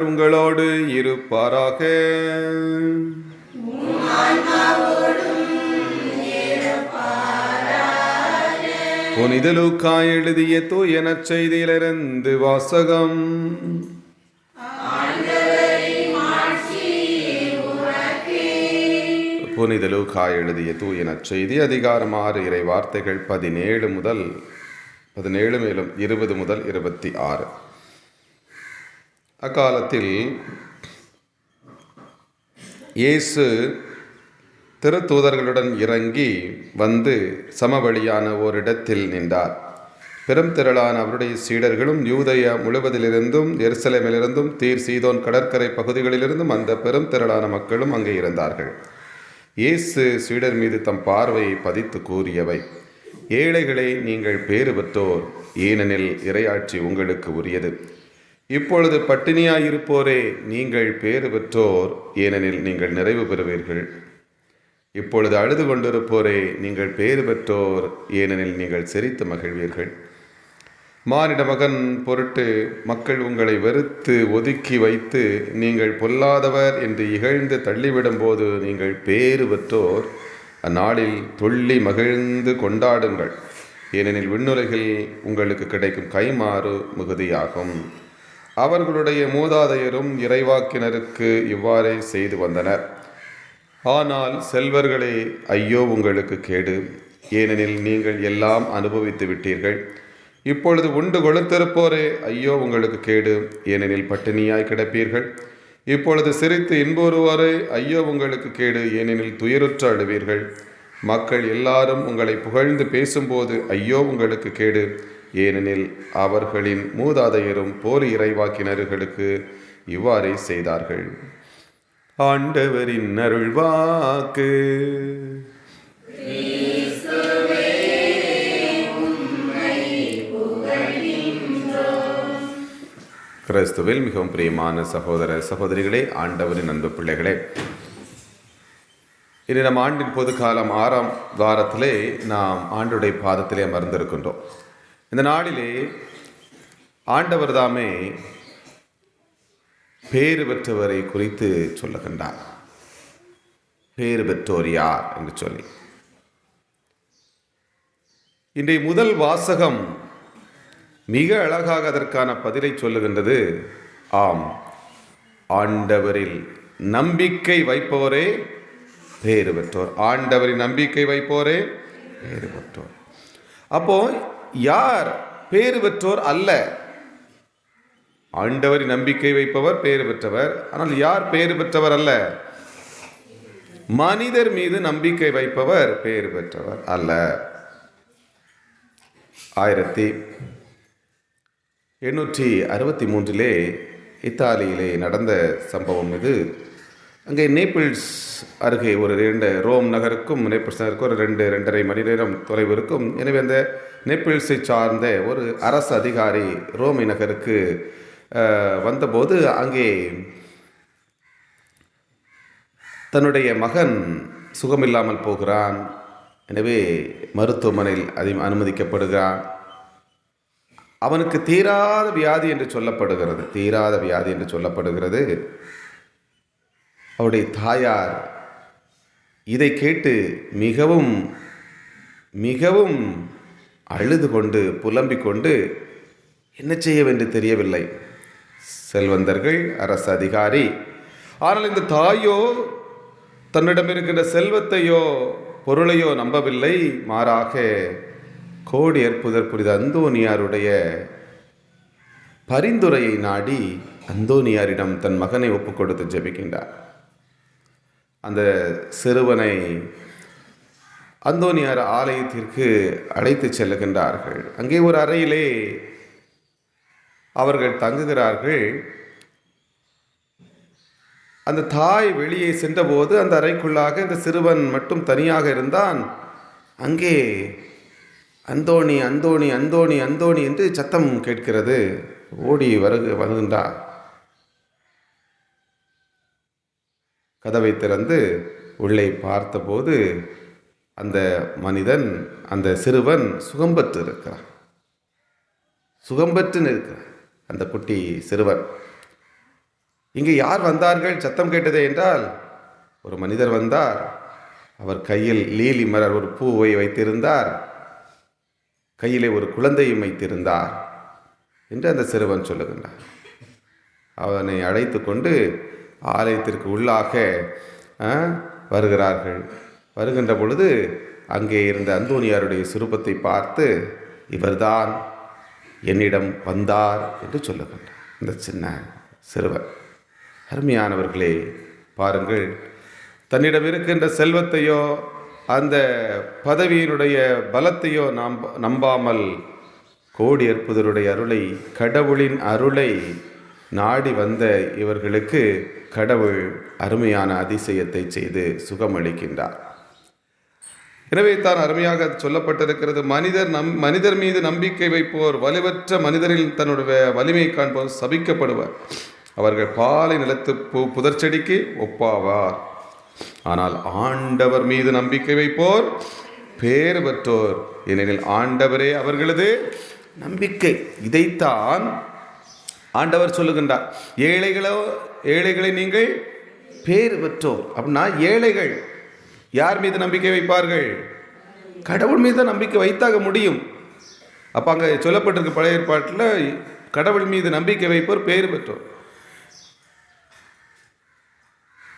ஆண்டவர் உங்களோடு இருப்பாராக. புனித லூக்கா எழுதிய தூய நற்செய்தியிலிருந்து வாசகம். புனித லூக்கா எழுதிய தூய நற்செய்தி அதிகாரம் ஆறு இறை வார்த்தைகள் பதினேழு முதல் பதினேழு மேலும் இருபது முதல் இருபத்தி ஆறு. அக்காலத்தில் இயேசு திருத்தூதர்களுடன் இறங்கி வந்து சமவெளியான ஓரிடத்தில் நின்றார். பெரும் திரளான அவருடைய சீடர்களும் யூதயா முழுவதிலிருந்தும் எருசலேமிலிருந்தும் தீர் சீதோன் கடற்கரை பகுதிகளிலிருந்தும் அந்த பெரும் திரளான மக்களும் அங்கே இருந்தார்கள். இயேசு சீடர் மீது தம் பார்வையை பதித்து கூறியவை ஏழைகளை நீங்கள் பேறு பெற்றோர் ஏனெனில் இரையாட்சி உங்களுக்கு உரியது. இப்பொழுது பட்டினியாயிருப்போரே நீங்கள் பேறு பெற்றோர் ஏனெனில் நீங்கள் நிறைவு பெறுவீர்கள். இப்பொழுது அழுது கொண்டிருப்போரே நீங்கள் பேறு பெற்றோர் ஏனெனில் நீங்கள் சிரித்து மகிழ்வீர்கள். மானிட மகன் பொருட்டு மக்கள் உங்களை வெறுத்து ஒதுக்கி வைத்து நீங்கள் பொல்லாதவர் என்று இகழ்ந்து தள்ளிவிடும்போது நீங்கள் பேறு பெற்றோர் அந்நாளில் துள்ளி மகிழ்ந்து கொண்டாடுங்கள். ஏனெனில் விண்ணுலகில் உங்களுக்கு கிடைக்கும் கைமாறு மிகுதியாகும். அவர்களுடைய மூதாதையரும் இறைவாக்கினருக்கு இவ்வாறே செய்து வந்தனர். ஆனால் செல்வர்களே ஐயோ உங்களுக்கு கேடு. ஏனெனில் நீங்கள் எல்லாம் அனுபவித்து விட்டீர்கள். இப்பொழுது உண்டு கொழுத்திருப்போரே ஐயோ உங்களுக்கு கேடு. ஏனெனில் பட்டினியாய் கிடப்பீர்கள். இப்பொழுது சிரித்து இன்புறுவோரே ஐயோ உங்களுக்கு கேடு. ஏனெனில் துயருற்று அழுவீர்கள். மக்கள் எல்லாரும் உங்களை புகழ்ந்து பேசும்போது ஐயோ உங்களுக்கு கேடு. ஏனெனில் அவர்களின் மூதாதையரும் போலி இறைவாக்கினர்களுக்கு இவ்வாறே செய்தார்கள். ஆண்டவரின் அருள்வாக்கு. கிறிஸ்துவில் மிகவும் பிரியமான சகோதர சகோதரிகளே ஆண்டவரின் அன்பு பிள்ளைகளே இனி நம் ஆண்டின் பொது காலம் ஆறாம் வாரத்திலே நாம் ஆண்டுடைய பாதத்திலே அமர்ந்திருக்கின்றோம். இந்த நாளிலே ஆண்டவர் தாமே பேறு பெற்றவரை குறித்து சொல்லுகின்றார். பேறு பெற்றோர் யார் என்று சொல்லி. இன்றைய முதல் வாசகம் மிக அழகாக அதற்கான பதிலை சொல்லுகின்றது. ஆம் ஆண்டவரில் நம்பிக்கை வைப்போரே பேறு பெற்றோர். ஆண்டவரின் நம்பிக்கை வைப்போரே பேறு பெற்றோர். அப்போ யார் பேறு பெற்றோர் அல்ல. ஆண்டவரின் நம்பிக்கை வைப்பவர் பேறு பெற்றவர். ஆனால் யார் பேறு பெற்றவர் அல்ல? மனிதர் மீது நம்பிக்கை வைப்பவர் பேறு பெற்றவர் அல்ல. ஆயிரத்தி எண்ணூற்றி அறுபத்தி மூன்றிலே இத்தாலியிலே நடந்த சம்பவம் இது. அங்கே நேபிள்ஸ் அருகே ஒரு ரெண்டு ரோம் நகருக்கும் நேபிள்ஸ் நகருக்கும் ஒரு ரெண்டு ரெண்டரை மணி நேரம் தொலைவு இருக்கும். எனவே அந்த நேபிள்ஸை சார்ந்த ஒரு அரசு அதிகாரி ரோமை நகருக்கு வந்தபோது அங்கே தன்னுடைய மகன் சுகமில்லாமல் போகிறான். எனவே மருத்துவமனையில் அதை அனுமதிக்கப்படுகிறான். அவனுக்கு தீராத வியாதி என்று சொல்லப்படுகிறது. தீராத வியாதி என்று சொல்லப்படுகிறது. அவருடைய தாயார். இதை கேட்டு மிகவும் மிகவும் அழுது கொண்டு புலம்பிக் கொண்டு என்ன செய்யவென்று தெரியவில்லை. செல்வந்தர்கள் அரசு அதிகாரி ஆனால் இந்த தாயோ தன்னிடம் இருக்கின்ற செல்வத்தையோ பொருளையோ நம்பவில்லை. மாறாக கோடி அற்புதர் புரித அந்தோனியாருடைய பரிந்துரையை நாடி அந்தோனியாரிடம் தன் மகனை ஒப்புக் கொடுத்து ஜெபிக்கின்றார். அந்த சிறுவனை அந்தோனியார் ஆலயத்திற்கு அழைத்து செல்லுகின்றார்கள். அங்கே ஒரு அறையிலே அவர்கள் தங்குகிறார்கள். அந்த தாய் வெளியே சென்றபோது அந்த அறைக்குள்ளாக இந்த சிறுவன் மட்டும் தனியாக இருந்தான். அங்கே அந்தோணி அந்தோணி அந்தோணி அந்தோணி என்று சத்தம் கேட்கிறது. ஓடி வருக வருகின்றார். கதவை திறந்து உள்ளே பார்த்தபோது அந்த மனிதன் அந்த சிறுவன் சுகம்பற்று இருக்கிறான் சுகம்பற்று இருக்கிறான் அந்த குட்டி சிறுவன். இங்கே யார் வந்தார்கள்? சத்தம் கேட்டதே என்றால் ஒரு மனிதர் வந்தார். அவர் கையில் லீலி மலர் ஒரு பூவை வைத்திருந்தார். கையிலே ஒரு குழந்தையும் வைத்திருந்தார் என்று அந்த சிறுவன் சொல்லுகின்றார் அவனை அழைத்து கொண்டு ஆலயத்திற்கு உள்ளாக வருகிறார்கள். வருகின்ற பொழுது அங்கே இருந்த அந்தோனியாருடைய சுரூபத்தை பார்த்து இவர்தான் என்னிடம் வந்தார் என்று சொல்லுகின்றார். இந்த சின்ன சிறுவன். அருமையானவர்களே பாருங்கள். தன்னிடம் இருக்கின்ற செல்வத்தையோ அந்த பதவியினுடைய பலத்தையோ நாம் நம்பாமல் கோடி அற்புதருடைய அருளை கடவுளின் அருளை நாடி வந்த இவர்களுக்கு கடவுள் அருமையான அதிசயத்தை செய்து சுகமளிக்கின்றார். எனவே தான் அருமையாக சொல்லப்பட்டிருக்கிறது மனிதர் நம் மனிதர் மீது நம்பிக்கை வைப்போர் வலுவற்ற மனிதரில் தன்னுடைய வலிமை காண்போர் சபிக்கப்படுவர். அவர்கள் பாலை நிலத்து பூ புதர்ச்செடிக்கு ஒப்பாவார். ஆனால் ஆண்டவர் மீது நம்பிக்கை வைப்போர் பேர் பெற்றோர் ஏனெனில் ஆண்டவரே அவர்களது நம்பிக்கை. இதைத்தான் ஆண்டவர் சொல்லுகின்றார் ஏழைகளோ ஏழைகளை நீங்கள் பேர் பெற்றோர். அப்படின்னா ஏழைகள் யார் மீது நம்பிக்கை வைப்பார்கள்? கடவுள் மீது தான் நம்பிக்கை வைத்தாக முடியும். அப்போ அங்கே சொல்லப்பட்டிருக்க பழைய ஏற்பாட்டில் கடவுள் மீது நம்பிக்கை வைப்போர் பெயர் பெற்றோர்.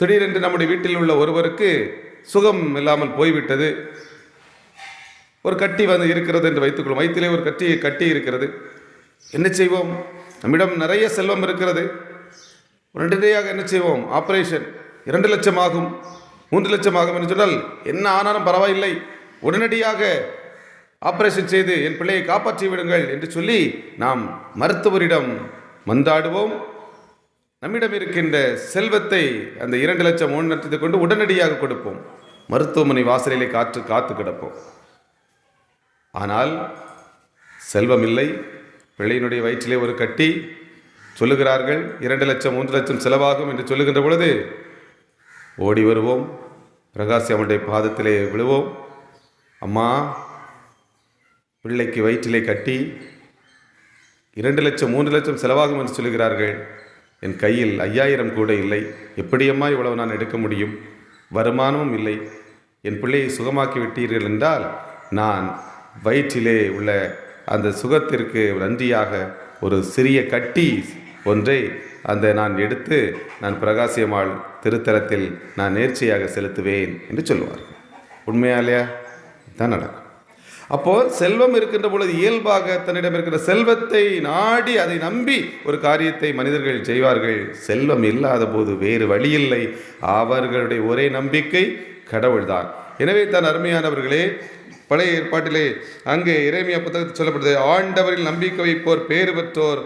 திடீரென்று நம்முடைய வீட்டில் உள்ள ஒருவருக்கு சுகம் இல்லாமல் போய்விட்டது. ஒரு கட்டி வந்து இருக்கிறது என்று வைத்துக்கொள்ளும் வயிற்றிலே ஒரு கட்டி கட்டி இருக்கிறது. என்ன செய்வோம்? நம்மிடம் நிறைய செல்வம் இருக்கிறது. உடனடியாக என்ன செய்வோம்? ஆப்ரேஷன் இரண்டு லட்சம் ஆகும் மூன்று லட்சம் ஆகும் என்று சொன்னால் என்ன ஆனாலும் பரவாயில்லை. உடனடியாக ஆப்ரேஷன் செய்து என் பிள்ளையை காப்பாற்றி விடுங்கள் என்று சொல்லி நாம் மருத்துவரிடம் மந்தாடுவோம் நம்மிடம் இருக்கின்ற செல்வத்தை அந்த இரண்டு லட்சம் மூணு லட்சத்தை கொண்டு உடனடியாக கொடுப்போம். மருத்துவமனை வாசலிலே காற்று காத்து கிடப்போம். ஆனால் செல்வம் இல்லை. பிள்ளையினுடைய வயிற்றிலே ஒரு கட்டி சொல்லுகிறார்கள் இரண்டு லட்சம் மூன்று லட்சம் செலவாகும் என்று சொல்லுகின்ற பொழுது ஓடி வருவோம் பிரகாசி அவனுடைய பாதத்திலே விழுவோம். அம்மா பிள்ளைக்கு வயிற்றிலே கட்டி இரண்டு லட்சம் மூன்று லட்சம் செலவாகும் என்று சொல்லுகிறார்கள். என் கையில் ஐயாயிரம் கூட இல்லை. எப்படியம்மா இவ்வளவு நான் எடுக்க முடியும்? வருமானமும் இல்லை. என் பிள்ளையை சுகமாக்கி விட்டீர்கள் என்றால் நான் வயிற்றிலே உள்ள அந்த சுகத்திற்கு நன்றியாக ஒரு சிறிய கட்டி ஒன்றை அந்த நான் எடுத்து நான் பிரகாசியம்மாள் திருத்தலத்தில் நான் நேர்ச்சியாக செலுத்துவேன் என்று சொல்லுவார்கள் இல்லையா? தான் நடக்கும். அப்போது செல்வம் இருக்கின்ற பொழுது இயல்பாக தன்னிடம் இருக்கிற செல்வத்தை நாடி அதை நம்பி ஒரு காரியத்தை மனிதர்கள் செய்வார்கள். செல்வம் இல்லாத போது வேறு வழியில்லை அவர்களுடைய ஒரே நம்பிக்கை கடவுள்தான். எனவே தான் அருமையானவர்களே பழைய ஏற்பாட்டிலே அங்கே இறைமையா புத்தகத்தில் சொல்லப்படுது ஆண்டவரில் நம்பிக்கை வைப்போர் பேறு பெற்றோர்.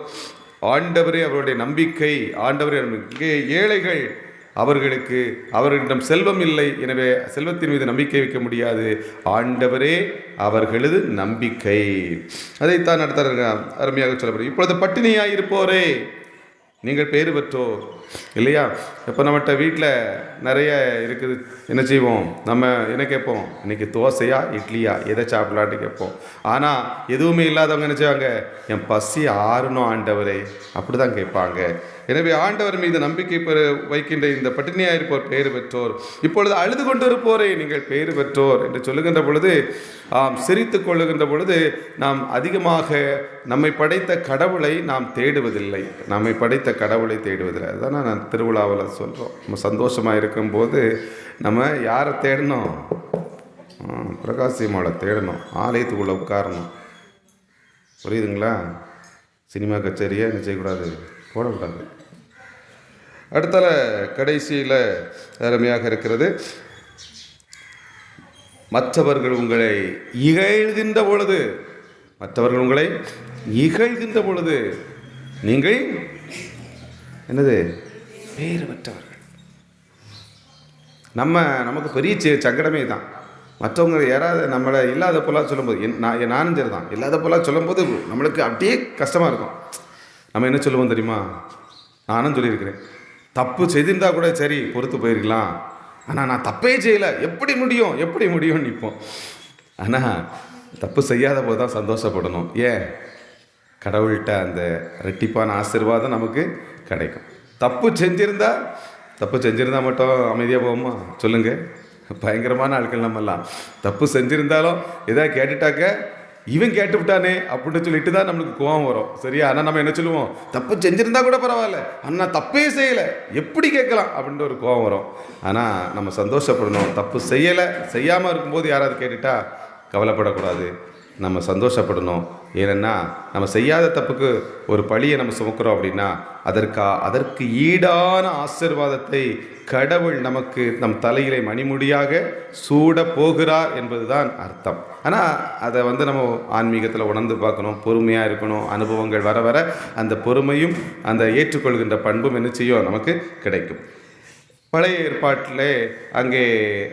ஆண்டவரே அவருடைய நம்பிக்கை ஆண்டவரே இங்கே ஏழைகள் அவர்களுக்கு அவர்களிடம் செல்வம் இல்லை. எனவே செல்வத்தின் மீது நம்பிக்கை வைக்க முடியாது. ஆண்டவரே அவர்களது நம்பிக்கை. அதைத்தான் நடத்த அருமையாக சொல்லப்படும் இப்பொழுது பட்டினியாக இருப்போரே நீங்கள் பேறு பெற்றோர். இல்லையா? இப்போ நம்மகிட்ட வீட்டில் நிறைய இருக்குது. என்ன செய்வோம்? நம்ம என்ன கேட்போம்? இன்னைக்கு தோசையா இட்லியா? எதை சாப்பிட்லான்ட்டு கேட்போம். ஆனால் எதுவுமே இல்லாதவங்க என்ன செய்வாங்க? என் பசி ஆறணும் ஆண்டவரே. அப்படி தான் கேட்பாங்க. எனவே ஆண்டவர் மீது நம்பிக்கை பெற வைக்கின்ற இந்த பட்டினியாக இருப்போர் பெயர் பெற்றோர் இப்பொழுது அழுது கொண்டு இருப்போரை நீங்கள் பெயர் பெற்றோர் என்று சொல்லுகின்ற பொழுது ஆம் சிரித்து கொள்ளுகின்ற பொழுது நாம் அதிகமாக நம்மை படைத்த கடவுளை நாம் தேடுவதில்லை. நம்மை படைத்த கடவுளை தேடுவதில்லை. அதுதான்? நான் திருவிழாவில் சொல்கிறோம் நம்ம சந்தோஷமாக இருக்கும்போது நம்ம யாரை தேடணும்? பிரகாசியமாவை தேடணும். ஆலயத்துக்குள்ளே உட்காரணும். புரியுதுங்களா? சினிமா கச்சேரியை என்ன செய்யக்கூடாது போடக்கூடாது. அடுத்தால கடைசியில் அருமையாக இருக்கிறது. மற்றவர்கள் உங்களை இகழ்கின்ற பொழுது மற்றவர்கள் உங்களை இகழ்கின்ற பொழுது நீங்கள் என்னது? வேறுபட்டவர்கள். நம்ம நமக்கு பெரிய சங்கடமே தான் மற்றவங்க யாராவது நம்மளை இல்லாத போலாம் சொல்லும்போது என் நான் என் நானும் சரி தான் இல்லாத போலாம் சொல்லும்போது நம்மளுக்கு அப்படியே கஷ்டமாக இருக்கும். நம்ம என்ன சொல்லுவோம் தெரியுமா? நானும் சொல்லியிருக்கிறேன். தப்பு செய்திருந்தா கூட சரி பொறுத்து போயிருக்கலாம். ஆனால் நான் தப்பே செய்யலை. எப்படி முடியும்? எப்படி முடியும்னு நிற்போம் ஆனால் தப்பு செய்யாத போது தான் சந்தோஷப்படணும். ஏன்? கடவுள்கிட்ட அந்த ரெட்டிப்பான ஆசீர்வாதம் நமக்கு கிடைக்கும். தப்பு செஞ்சிருந்தா தப்பு செஞ்சுருந்தா மட்டும் அமைதியாக போவோமா? சொல்லுங்கள் பயங்கரமான ஆட்கள் நம்மெல்லாம். தப்பு செஞ்சுருந்தாலும் எதாவது கேட்டுட்டாக்க இவன் கேட்டு விட்டானே அப்படின்னு சொல்லிட்டு தான் நம்மளுக்கு கோவம் வரும். சரியா? ஆனால் நம்ம என்ன சொல்லுவோம்? தப்பு செஞ்சிருந்தா கூட பரவாயில்ல. அண்ணா தப்பே செய்யலை. எப்படி கேட்கலாம்? அப்படின்ட்டு ஒரு கோவம் வரும். ஆனால் நம்ம சந்தோஷப்படணும். தப்பு செய்யலை செய்யாமல் இருக்கும்போது யாராவது கேட்டுட்டா கவலைப்படக்கூடாது. நம்ம சந்தோஷப்படணும். ஏன்னா நம்ம செய்யாத தப்புக்கு ஒரு பழியை நம்ம சுமக்கிறோம் அப்படின்னா அதற்கா அதற்கு ஈடான ஆசிர்வாதத்தை கடவுள் நமக்கு நம் தலையிலே மணிமுடியாக சூட போகிறார் என்பதுதான் அர்த்தம். ஆனால் அதை வந்து நம்ம ஆன்மீகத்தில் உணர்ந்து பார்க்கணும் பொறுமையாக இருக்கணும் அனுபவங்கள் வர வர அந்த பொறுமையும் அந்த ஏற்றுக்கொள்கின்ற பண்பும் என்ன செய்யும்? நமக்கு கிடைக்கும். பழைய ஏற்பாட்டிலே அங்கே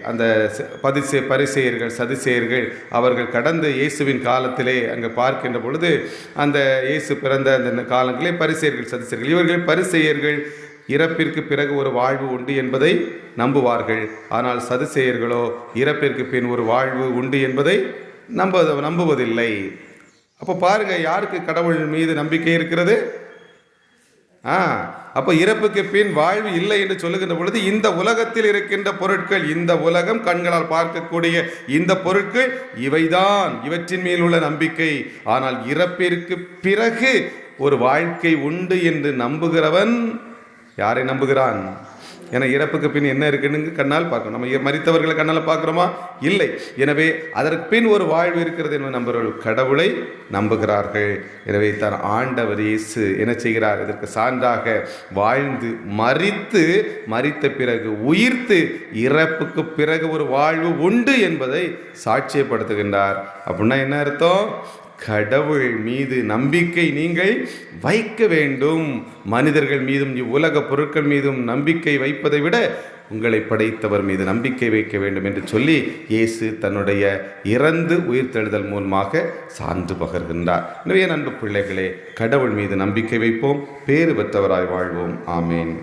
அந்த ச- பதிசே பரிசெயர்கள் சதிசெயர்கள் அவர்கள் கடந்த இயேசுவின் காலத்திலே அங்கே பார்க்கின்ற பொழுது அந்த இயேசு பிறந்த அந்த காலங்களே பரிசெயர்கள் சதிசெயர்கள் இவர்கள் பரிசெயர்கள் இறப்பிற்கு பிறகு ஒரு வாழ்வு உண்டு என்பதை நம்புவார்கள். ஆனால் சதுசெயர்களோ இறப்பிற்கு பின் ஒரு வாழ்வு உண்டு என்பதை நம்ப நம்புவதில்லை. அப்போ பாருங்கள் யாருக்கு கடவுள் மீது நம்பிக்கை இருக்கிறது? ஆ அப்போ இறப்புக்கு பின் வாழ்வு இல்லை என்று சொல்லுகின்ற பொழுது இந்த உலகத்தில் இருக்கின்ற பொருட்கள் இந்த உலகம் கண்களால் பார்க்கக்கூடிய இந்த பொருட்கள் இவைதான் இவற்றின் மேல் உள்ள நம்பிக்கை. ஆனால் இறப்பிற்கு பிறகு ஒரு வாழ்க்கை உண்டு என்று நம்புகிறவன் யாரை நம்புகிறான்? ஏன்னா இறப்புக்கு பின் என்ன இருக்குன்னு கண்ணால் பார்க்கணும். நம்ம மறித்தவர்களை கண்ணால் பார்க்குறோமா? இல்லை. எனவே அதற்கு பின் ஒரு வாழ்வு இருக்கிறது என்று நம்புகிறவர்கள் கடவுளை நம்புகிறார்கள். எனவே தான் ஆண்டவர் இயேசு என்ன செய்கிறார்? இதற்கு சான்றாக வாழ்ந்து மறித்து மறித்த பிறகு உயிர்த்து இறப்புக்கு பிறகு ஒரு வாழ்வு உண்டு என்பதை சாட்சியப்படுத்துகின்றார். அப்படின்னா என்ன அர்த்தம்? கடவுள் மீது நம்பிக்கை நீங்கள் வைக்க வேண்டும். மனிதர்கள் மீதும் இவ்வுலக பொருட்கள் மீதும் நம்பிக்கை வைப்பதை விட உங்களை படைத்தவர் மீது நம்பிக்கை வைக்க வேண்டும் என்று சொல்லி இயேசு தன்னுடைய இறந்து உயிர்த்தெழுதல் மூலமாக சான்று பகர்கின்றார். எனவே என் அன்பு பிள்ளைகளே கடவுள் மீது நம்பிக்கை வைப்போம் பேறு பெற்றவராய் வாழ்வோம். ஆமேன்.